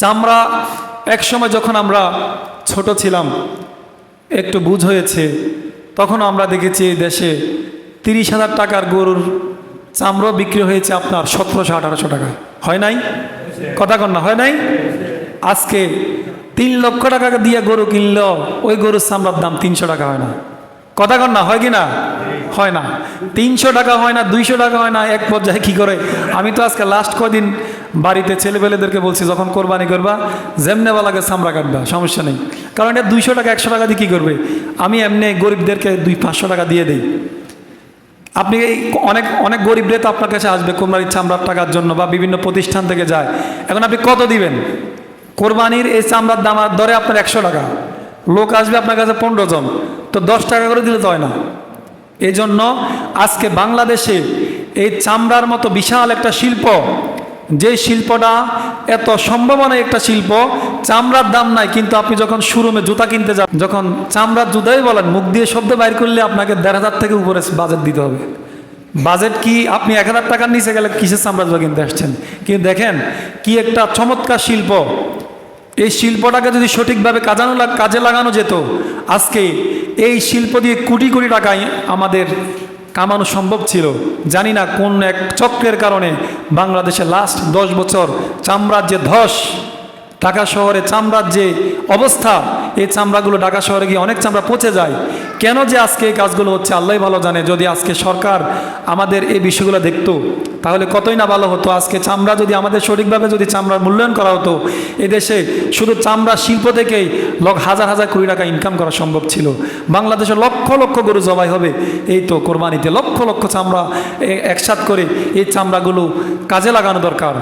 চামড়া একসময় যখন আমরা ছোট ছিলাম, একটু বুঝ হয়েছে তখন আমরা দেখেছি এই দেশে তিরিশ হাজার টাকার গরুর চামড়া বিক্রি হয়েছে আপনার সতেরোশো, আঠারোশো টাকা হয় নাই? কথা কন না, হয় নাই? আজকে তিন লক্ষ টাকা দিয়ে গরু কিনল ওই গরুর চামড়ার দাম তিনশো টাকা হয় না। কথা কন না, হয় কি না? হয় না। তিনশো টাকা হয় না, দুইশো টাকা হয় না, এক পর্যায়ে কী করে? আমি তো আজকে লাস্ট কদিন বাড়িতে ছেলেপেলেদেরকে বলছি, যখন কোরবানি করবা, যেমনেওয়ালাকে চামড়া কাটবা, সমস্যা নেই। কারণ এটা দুইশো টাকা, একশো টাকা দিয়ে কী করবে? আমি এমনি গরিবদেরকে দুই, পাঁচশো টাকা দিয়ে দিই। আপনি এই অনেক অনেক গরিবরে তো আপনার কাছে আসবে, কোরবানির চামড়ার টাকার জন্য বা বিভিন্ন প্রতিষ্ঠান থেকে যায়। এখন আপনি কত দিবেন? কোরবানির এই চামড়ার দামার দরে আপনার একশো টাকা। লোক আসবে আপনার কাছে পনেরো জন, তো দশ টাকা করে দিলে তো না। এই জন্য আজকে বাংলাদেশে এই চামড়ার মতো বিশাল একটা শিল্প যে শিল্পটা এত সম্ভাবনা একটা শিল্প, চামড়ার দাম নাই, কিন্তু আপনি যখন শোরুমে জুতা কিনতে যান যখন চামড়ার জুতাই বলেন, মুখ দিয়ে শব্দ বাইর করলে আপনাকে দেড় হাজার থেকে উপরে বাজেট দিতে হবে। বাজেট কি? আপনি এক হাজার টাকার নিচে গেলে কিসের চামড়া জুতা কিনতে আসছেন? কিন্তু দেখেন, কি একটা চমৎকার শিল্প। এই শিল্পটাকে যদি সঠিকভাবে কাজানো কাজে লাগানো যেত, আজকে এই শিল্প দিয়ে কোটি কোটি টাকায় আমাদের কামানো সম্ভব ছিল। জানি না কোন এক চক্রের কারণে বাংলাদেশে লাস্ট দশ বছর চামড়ার যে ধস, ঢাকা শহরে চামড়ার যে অবস্থা। এই চামড়াগুলো ঢাকা শহরে গিয়ে অনেক চামড়া পচে যায়। কেন যে আজকে এই কাজগুলো হচ্ছে আল্লাহ ভালো জানে। যদি আজকে সরকার আমাদের এই বিষয়গুলো দেখতো তাহলে কতই না ভালো হতো? আজকে চামড়া যদি আমাদের সঠিকভাবে যদি চামড়ার মূল্যায়ন করা হতো, এদেশে শুধু চামড়া শিল্প থেকেই লক হাজার হাজার কোটি টাকা ইনকাম করা সম্ভব ছিল। বাংলাদেশে লক্ষ লক্ষ গরু জবাই হবে। এই তো কোরবানিতে লক্ষ লক্ষ চামড়া একসাথ করে এই চামড়াগুলো কাজে লাগানো দরকার।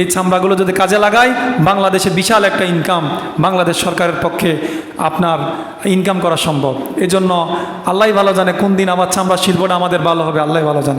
এই চামড়াগুলো যদি কাজে লাগায়, বাংলাদেশে বিশাল একটা ইনকাম বাংলাদেশ সরকারের পক্ষে আপনার ইনকাম করা সম্ভব। এজন্য আল্লাহ ভালো জানে কোন দিন আবার চামড়া শিল্পটা আমাদের ভালো হবে আল্লাহ ভালো জানে।